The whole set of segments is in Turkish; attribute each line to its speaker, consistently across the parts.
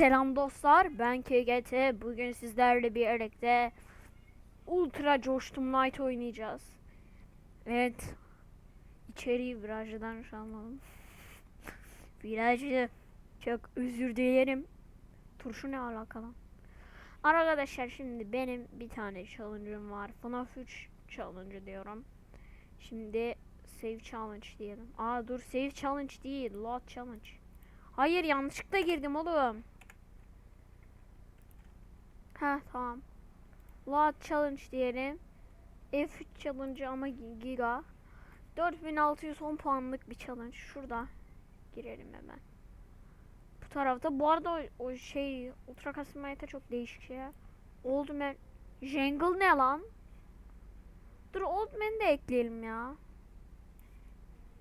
Speaker 1: Selam dostlar, ben KGT. Bugün sizlerle birlikte Ultra Coştum Night oynayacağız. Evet, içeriği virajdan şu anladım. Virajlı, çok özür dilerim. Turşu ne alakalı? Arkadaşlar şimdi benim bir tane challenge'ım var. FNAF 3 challenge diyorum. Şimdi save challenge diyelim. Aa dur save challenge değil, load challenge. Hayır yanlışlıkla girdim oğlum. Ha tamam. Load challenge diyelim. F3 challenge ama gi- giga. 4610 puanlık bir challenge. Şurada girelim hemen. Bu tarafta. Bu arada o, o şey Ultra Custom Night'a çok değişik şey. Old Man. Jungle ne lan? Dur Old Man'i de ekleyelim ya.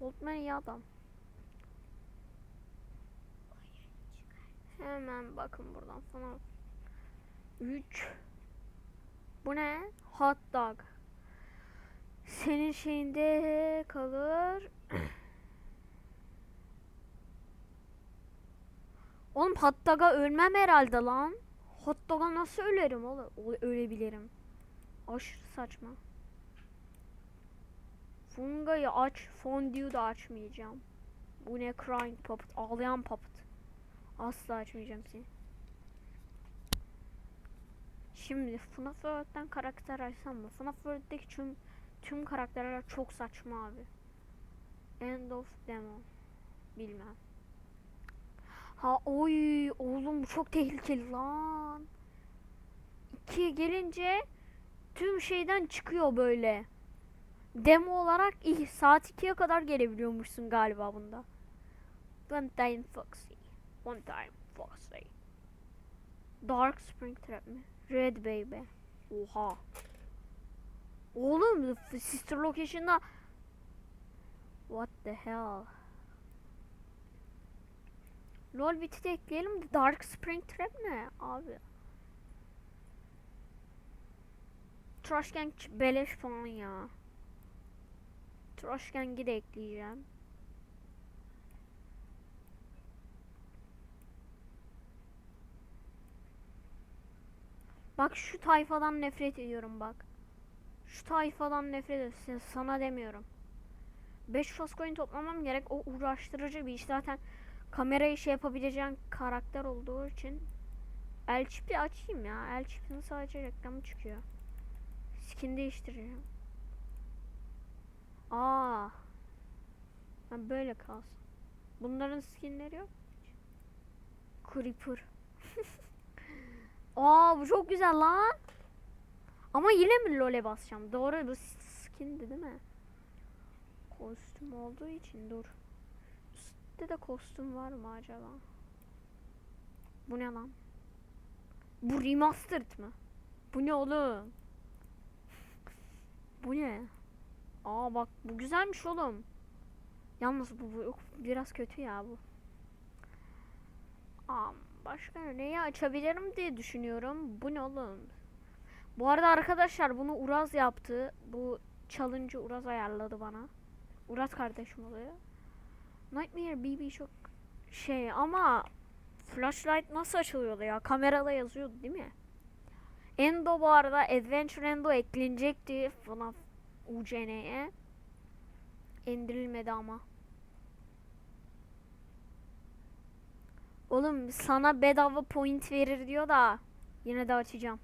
Speaker 1: Old Man iyi adam. Hemen bakın buradan falan. 3 Bu ne? Hot dog. Senin şeyinde kalır. Oğlum hot dog'a ölmem herhalde lan. Hot dog'a nasıl ölerim oğlum? Ölebilirim. Aşırı saçma. Funga'yı aç, fondue da açmayacağım. Bu ne crying puppet, ağlayan puppet. Asla açmayacağım seni. Şimdi FNAF World'den karakter açsam mı? FNAF World'deki tüm tüm karakterler çok saçma abi. End of demo. Bilmem. Ha oy oğlum bu çok tehlikeli lan. İkiye gelince tüm şeyden çıkıyor böyle. Demo olarak iyi. Saat 2'ye kadar gelebiliyormuşsun galiba bunda. One time Foxy. One time Foxy. Dark Spring Trap mi? Red Baby. Oha. Oğlum Sister Location'da What the hell? LOL biti de ekleyelim de Dark Spring Trap ne abi? Trash Gang beleş falan ya. Trash Gang'i de ekleyeceğim. Bak şu tayfadan nefret ediyorum bak. Şu tayfadan nefret ediyorum. Sana demiyorum. 5 fast coin toplamam gerek. O uğraştırıcı bir iş. Zaten kamerayı şey yapabileceğin karakter olduğu için. El çipi açayım ya. El çipinin sadece reklamı çıkıyor. Skin değiştireceğim. Aa. Ha böyle kalsın. Bunların skinleri yok. Creeper. Aa bu çok güzel lan. Ama yine mi LoL'e basacağım? Doğru bu skindi değil mi? Kostüm olduğu için dur. Üstte de kostüm var mı acaba? Bu ne lan? Bu remastered mı? Bu ne oğlum? bu ne? Aa bak bu güzelmiş oğlum. Yalnız bu, bu biraz kötü ya bu. Aa, başka neyi açabilirim diye düşünüyorum. Bu ne oğlum? Bu arada arkadaşlar bunu Uraz yaptı. Bu challenge'ı Uraz ayarladı bana. Uraz kardeşim oluyor. Nightmare BB çok şey ama flashlight nasıl açılıyordu ya? Kamerada yazıyordu değil mi? Endo bu arada Adventure Endo eklenecekti FNAF UCN'ye. İndirilmedi ama. Oğlum sana bedava point verir diyor da yine de açacağım.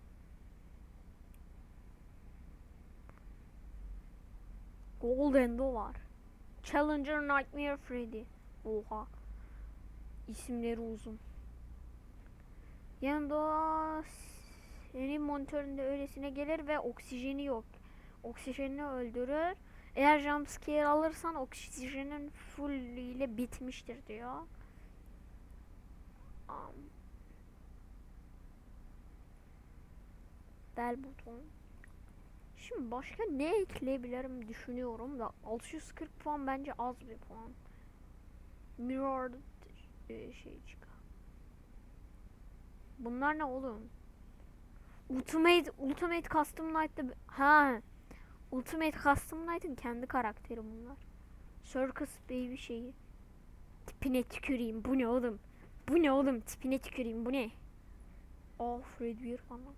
Speaker 1: Gold Endo var. Challenger Nightmare Freddy. Oha. İsimleri uzun. Yanında senin monitöründe öylesine gelir ve oksijeni yok. Oksijenini öldürür. Eğer jumpscare alırsan oksijenin full ile bitmiştir diyor. Am. Bel buton. Şimdi başka ne ekleyebilirim düşünüyorum da 640 puan bence az bir puan. Mirror e, şey çıkar. Bunlar ne oğlum? Ultimate Ultimate Custom Night'ta ha Ultimate Custom Night'ın kendi karakteri bunlar. Circus Baby şeyi. Tipine tüküreyim. Bu ne oğlum? Bu ne oğlum? Tipine tüküreyim. Bu ne? Oh Fred bir falan.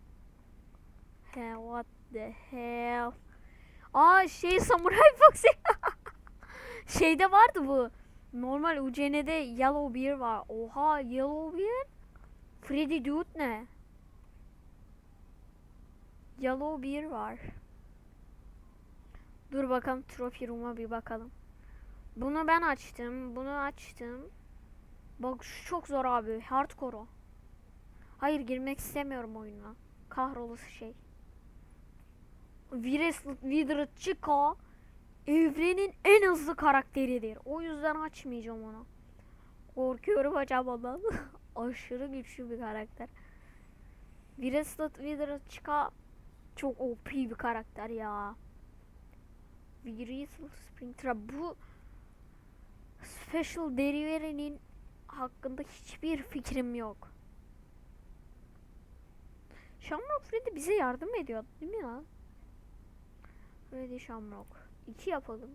Speaker 1: He what the hell? Aa şey Samurai Fox. Şeyde vardı bu. Normal UCN'de Yellow Bear var. Oha Yellow Bear? Freddy Dude ne? Yellow Bear var. Dur bakalım Trophy Room'a bir bakalım. Bunu ben açtım. Bunu açtım. Bak şu çok zor abi. Hardcore o. Hayır girmek istemiyorum oyuna. Kahrolası şey. Virus Wither Chica evrenin en hızlı karakteridir. O yüzden açmayacağım onu. Korkuyorum hocam ondan. Aşırı güçlü bir karakter. Virus Wither Chica çok OP bir karakter ya. Virus Springtrap bu Special Delivery'nin hakkında hiçbir fikrim yok. Shamrock Freddy bize yardım ediyor değil mi ya? Freddy Shamrock. 2 yapalım.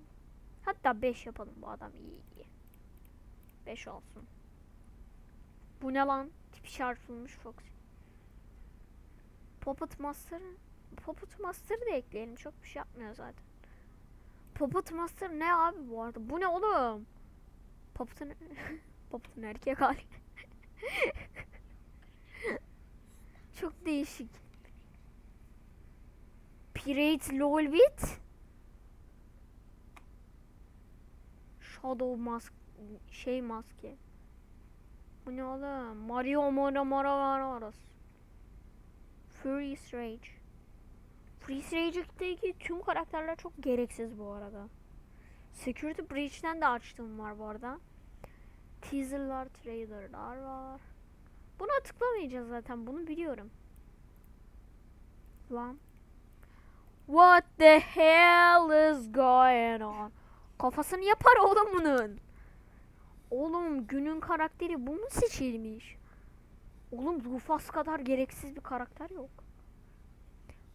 Speaker 1: Hatta 5 yapalım bu adam iyi iyi. 5 olsun. Bu ne lan? Tipi çarpılmış Fox. Puppet Master Puppet Master'ı da ekleyelim. Çok bir şey yapmıyor zaten. Puppet Master ne abi bu arada? Bu ne oğlum? Puppet'ın Puppet'ın erkek hali. Çok değişik. Pirate Lolbit. Shadow Mask şey maske. Bu ne oğlum? Mario Mora Mora Maros. Freeze Rage. Freeze Rage'deki tüm karakterler çok gereksiz bu arada. Security Breach'ten de açtığım var bu arada. Teaser'lar, trailer'lar var. Buna tıklamayacağız zaten. Bunu biliyorum. Lan. What the hell is going on? Kafasını yapar oğlum bunun. Oğlum günün karakteri bu mu seçilmiş? Oğlum Dufas kadar gereksiz bir karakter yok.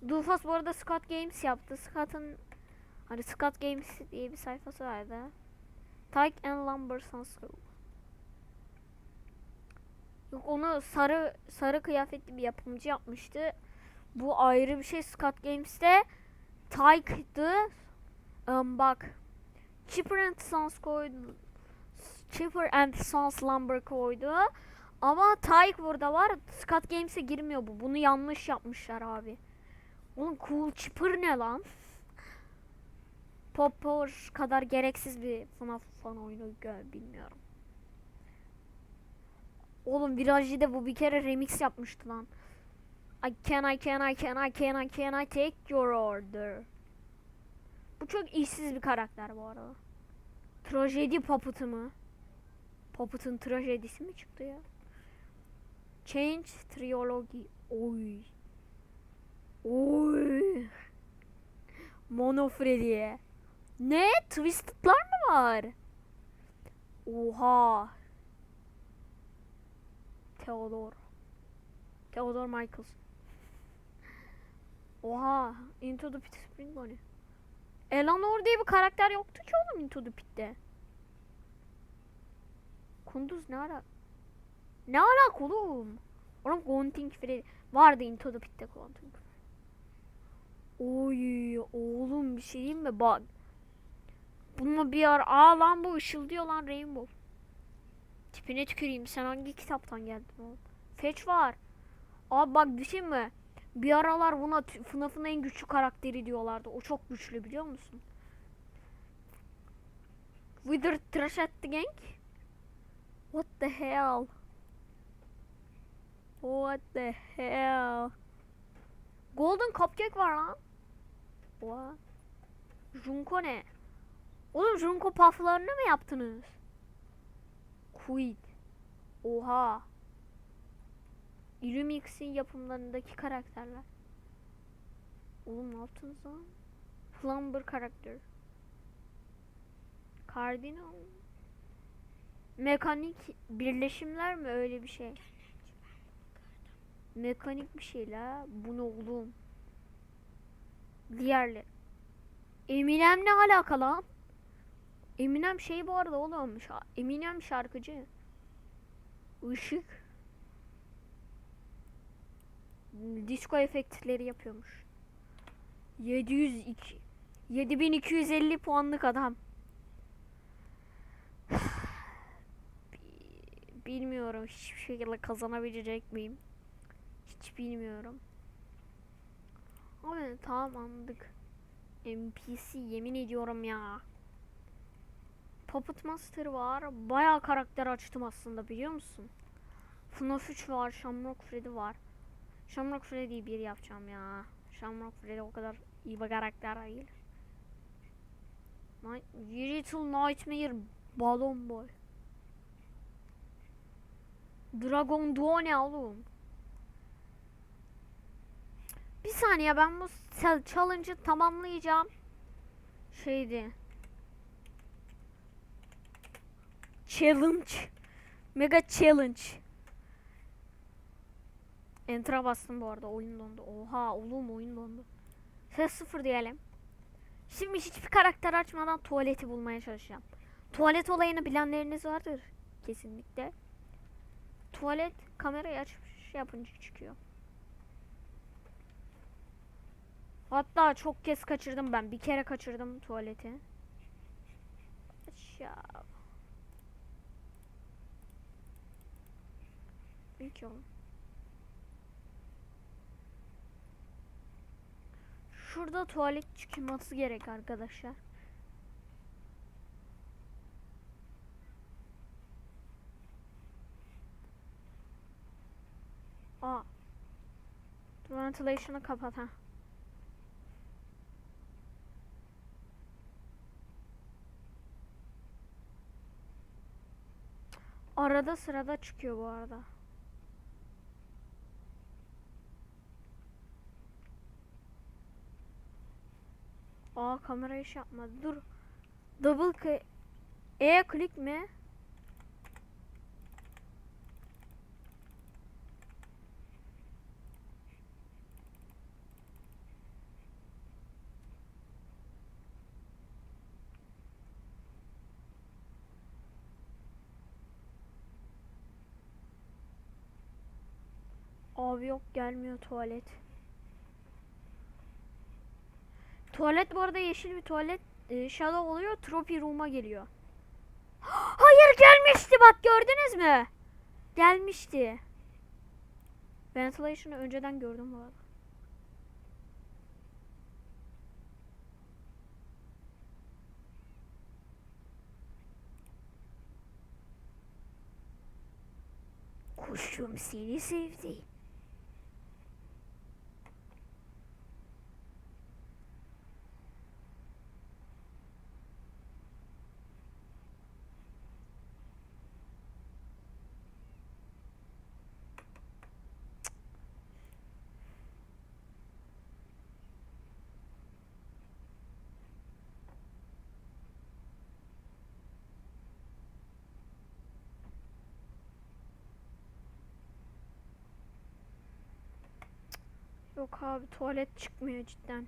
Speaker 1: Dufas bu arada Scott Games yaptı. Scott'ın hani Scott Games diye bir sayfası vardı. Tyke and Lumber Sunscrew. Onu sarı sarı kıyafetli bir yapımcı yapmıştı. Bu ayrı bir şey Scott Games'te Tyke'dı. Um, bak. Chipper and Sons koydu. Chipper and Sons Lumber koydu. Ama Tyke burada var. Scott Games'e girmiyor bu. Bunu yanlış yapmışlar abi. Oğlum Cool Chipper ne lan? Pop Power kadar gereksiz bir FNAF fan oyunu bilmiyorum. Oğlum Virajı'da bu bir kere remix yapmıştı lan. I can I can I can I can I can I take your order. Bu çok işsiz bir karakter bu arada. Trajedi Puppet'ı mı? Puppet'ın trajedisi mi çıktı ya? Change Trilogy. Oy. Oy. Mono Freddy. Ne? Twisted'lar mı var? Oha. Theodore. Theodore Michaels. Oha. Into the Pit Spring. Eleanor diye bir karakter yoktu ki oğlum Into the Pit'te. Kunduz ne ara? Ne alaka oğlum? Oğlum Haunting Freddy vardı Into the Pit'te Freddy. Oy oğlum bir şey diyeyim mi? Bak. Bununla bir ara aa lan bu ışıldıyor lan Rainbow. Tipine tüküreyim sen hangi kitaptan geldin oğlum? Fetch var. Abi bak düşün mü? Bir aralar buna FNAF'ın en güçlü karakteri diyorlardı. O çok güçlü biliyor musun? Wither Trash at the Gang? What the hell? What the hell? Golden Cupcake var lan. What? Junko ne? Oğlum Junko pufflarını mı yaptınız? Quid. Oha. Illumix'in yapımlarındaki karakterler. Oğlum ne yaptınız lan? Plumber karakter. Cardinal. Mekanik birleşimler mi öyle bir şey? Mekanik bir şey la. Bu ne oğlum? Diğerleri. Eminem ne alaka lan? Eminem şey bu arada oğlum. Eminem şarkıcı. ışık disco efektleri yapıyormuş. 702 7250 puanlık adam. Bi- Bilmiyorum hiçbir şekilde kazanabilecek miyim? Hiç bilmiyorum. Abi tamam anladık. NPC yemin ediyorum ya. Puppet Master var. Bayağı karakter açtım aslında biliyor musun? FNAF 3 var. Shamrock Freddy var. Shamrock Freddy'yi bir yapacağım ya. Shamrock Freddy o kadar iyi bir karakter değil. Night Little Nightmare Balon Boy. Dragon Duo ne oğlum? Bir saniye ben bu challenge'ı tamamlayacağım. Şeydi. Challenge. Mega challenge. Enter'a bastım bu arada oyun dondu. Oha oğlum oyun dondu. Ses sıfır diyelim. Şimdi hiçbir karakter açmadan tuvaleti bulmaya çalışacağım. Tuvalet olayını bilenleriniz vardır kesinlikle. Tuvalet kamerayı açıp yapınca çıkıyor. Hatta çok kez kaçırdım ben. Bir kere kaçırdım tuvaleti. Aşağı. İlk yolum. Şurada tuvalet çıkması gerek arkadaşlar. Aa. Ventilation'ı kapat ha. Arada sırada çıkıyor bu arada. Aa kamera iş yapmadı. Dur. Double E klik mi? Abi yok gelmiyor tuvalet. Tuvalet bu arada yeşil bir tuvalet. E, shadow oluyor. Trophy room'a geliyor. Hayır gelmişti bak gördünüz mü? Gelmişti. Ventilation'ı önceden gördüm bu arada. Kuşum seni sevdi. Yok abi tuvalet çıkmıyor cidden.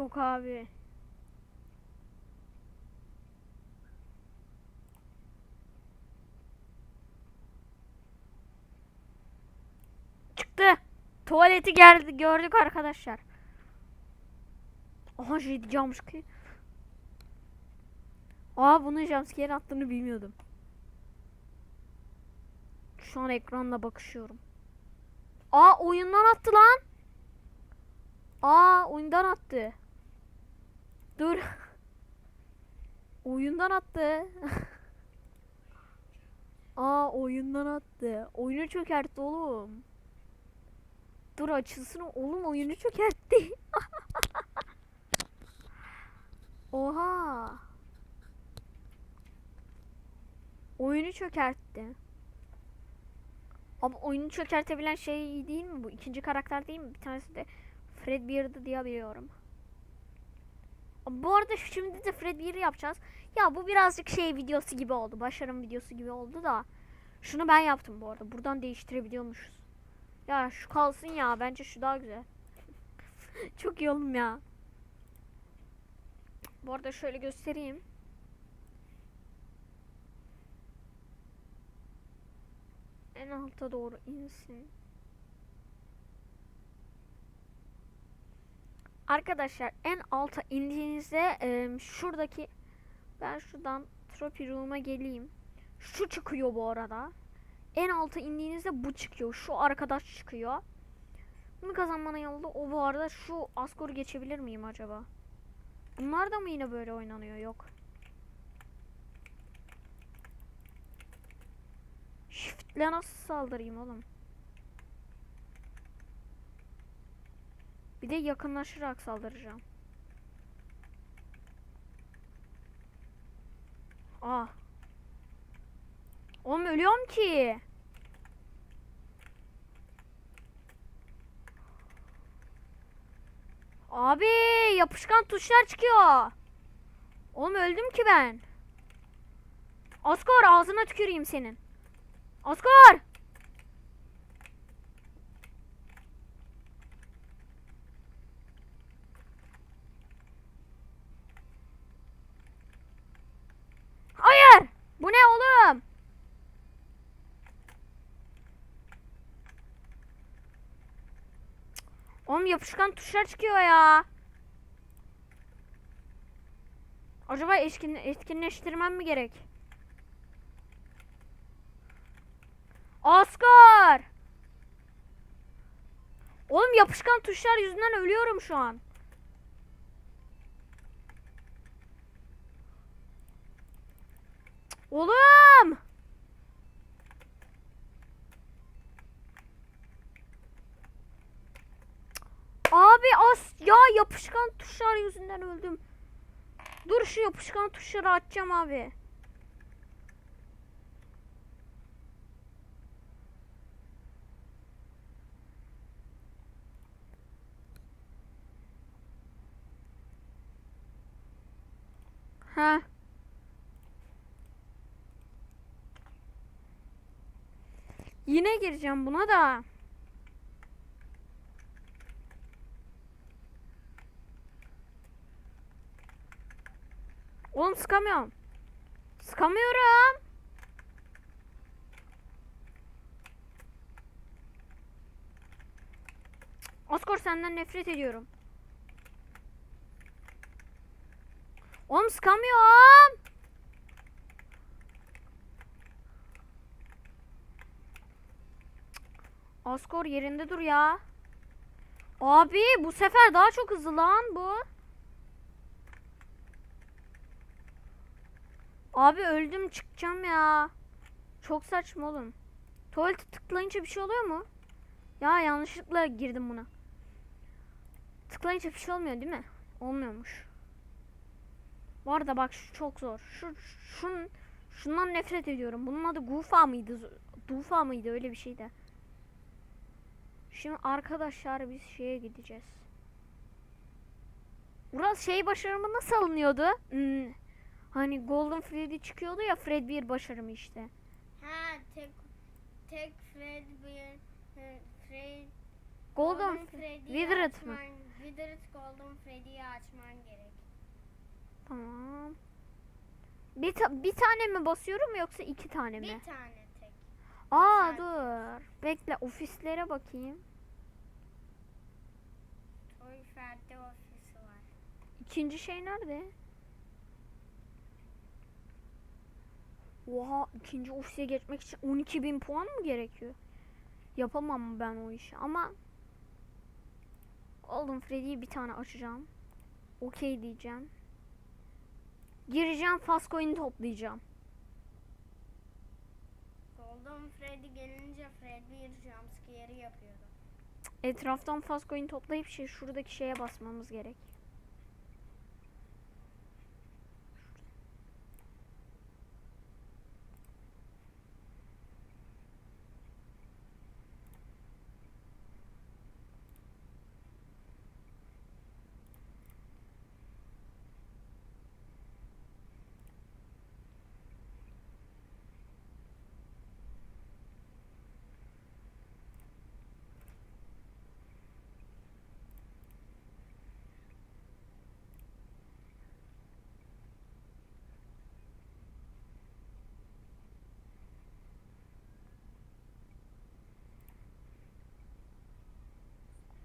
Speaker 1: Yok abi. Çıktı. Tuvaleti geldi gördük arkadaşlar. Aha şey jumpscare. Aa bunun jumpscare attığını bilmiyordum. Şu an ekranla bakışıyorum. Aa oyundan attı lan. Aa oyundan attı. Dur. oyundan attı. Aa oyundan attı. Oyunu çökertti oğlum. Dur açılsın oğlum oyunu çökertti. Oha. Oyunu çökertti. Abi oyunu çökertebilen şey değil mi bu? İkinci karakter değil mi? Bir tanesi de Fred Beard'ı diye biliyorum. Bu arada şimdi de Fred Beard'ı yapacağız. Ya bu birazcık şey videosu gibi oldu. Başarım videosu gibi oldu da. Şunu ben yaptım bu arada. Buradan değiştirebiliyormuşuz. Ya şu kalsın ya. Bence şu daha güzel. Çok iyi oğlum ya. Bu arada şöyle göstereyim. En alta doğru insin. Arkadaşlar en alta indiğinizde e, şuradaki ben şuradan Trophy Room'a geleyim. Şu çıkıyor bu arada. En alta indiğinizde bu çıkıyor. Şu arkadaş çıkıyor. Bunu kazanmanın yolu da o bu arada şu Asgor'u geçebilir miyim acaba? Bunlar da mı yine böyle oynanıyor? Yok. Shift'le nasıl saldırayım oğlum? Bir de yakınlaşarak saldıracağım. Ah. Oğlum ölüyorum ki. Abi yapışkan tuşlar çıkıyor. Oğlum öldüm ki ben. Asgore ağzına tüküreyim senin. Asgore! Hayır! Ne oğlum? Oğlum yapışkan tuşlar çıkıyor ya. Acaba etkin, etkinleştirmem mi gerek? Oscar! Oğlum yapışkan tuşlar yüzünden ölüyorum şu an. Oğlum! Abi as ya yapışkan tuşlar yüzünden öldüm. Dur şu yapışkan tuşları açacağım abi. Ha. Yine gireceğim buna da. Oğlum sıkamıyorum. Sıkamıyorum. Oscar senden nefret ediyorum. Oğlum sıkamıyorum. Askor yerinde dur ya. Abi bu sefer daha çok hızlı lan bu. Abi öldüm çıkacağım ya. Çok saçma oğlum. Tuvalete tıklayınca bir şey oluyor mu? Ya yanlışlıkla girdim buna. Tıklayınca bir şey olmuyor değil mi? Olmuyormuş. Bu arada bak şu çok zor. Şu şun şundan nefret ediyorum. Bunun adı Gufa mıydı? Dufa mıydı? Öyle bir şeydi. Şimdi arkadaşlar biz şeye gideceğiz. Uraz şey başarımı nasıl alınıyordu? Hmm, Hani Golden Freddy çıkıyordu ya Fred bir başarımı işte.
Speaker 2: Ha tek tek Fred bir e, Fred
Speaker 1: Golden,
Speaker 2: Freddy'yi
Speaker 1: Withered mı?
Speaker 2: Withered Golden Freddy'yi açman gerek.
Speaker 1: Tamam. Bir, ta- bir tane mi basıyorum yoksa iki tane mi?
Speaker 2: Bir tane tek.
Speaker 1: Aa
Speaker 2: Güzel.
Speaker 1: dur. Bekle ofislere bakayım.
Speaker 2: Ferd'de ofisi var.
Speaker 1: İkinci şey nerede? Oha ikinci ofise geçmek için 12.000 puan mı gerekiyor? Yapamam ben o işi ama Golden Freddy'yi bir tane açacağım. Okey diyeceğim. Gireceğim fast coin toplayacağım.
Speaker 2: Golden Freddy gelince Freddy bir jumpscare yapıyordu.
Speaker 1: Etraftan fast coin toplayıp şey şuradaki şeye basmamız gerek.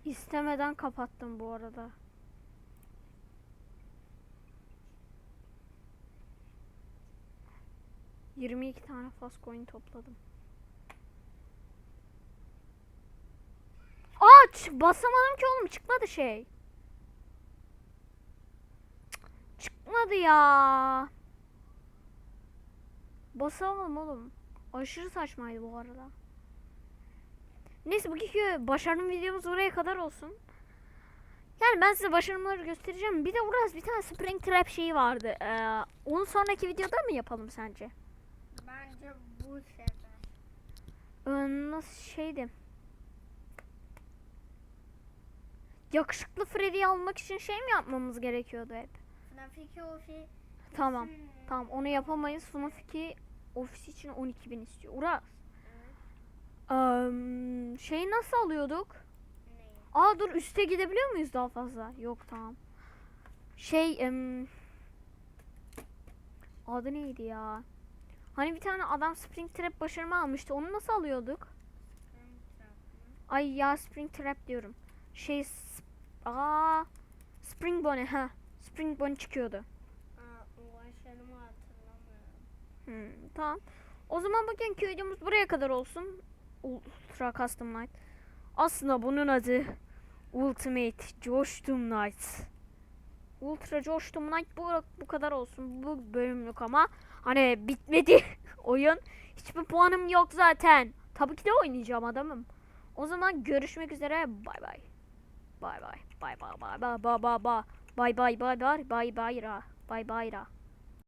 Speaker 1: İstemeden kapattım bu arada. Yirmi iki tane fast coin topladım. Aç! Basamadım ki oğlum çıkmadı şey. Çıkmadı ya. Basamadım oğlum. Aşırı saçmaydı bu arada. Neyse bugünkü başarım videomuz buraya kadar olsun. Yani ben size başarımları göstereceğim. Bir de Uraz bir tane Spring Trap şeyi vardı. Ee, onu sonraki videoda mı yapalım sence?
Speaker 2: Bence bu sefer.
Speaker 1: Ee, nasıl şeydi? Yakışıklı Freddy'yi almak için şey mi yapmamız gerekiyordu hep?
Speaker 2: FNAF 2 ofisi.
Speaker 1: Tamam. Tamam onu yapamayız. FNAF 2 ofis için 12.000 istiyor. Uraz. Eee, şeyi nasıl alıyorduk? Aa dur üste gidebiliyor muyuz daha fazla? Yok tamam. Şey em, adı neydi ya? Hani bir tane adam Spring Trap başarımı almıştı. Onu nasıl alıyorduk? Ay ya Spring Trap diyorum. Şey s- aa Spring Bonnie ha. Spring Bonnie çıkıyordu.
Speaker 2: Aa.
Speaker 1: Hmm, tamam. O zaman bugünkü videomuz buraya kadar olsun. Ultra Custom Night. Aslında bunun adı Ultimate Coştum Night. Ultra Coştum Night bu, bu kadar olsun. Bu bölümlük ama hani bitmedi oyun. Hiçbir puanım yok zaten. Tabii ki de oynayacağım adamım. O zaman görüşmek üzere. Bay bay. Bay bay. Bay bay bay bay bay bay bay. Bay bay bay bay bay bay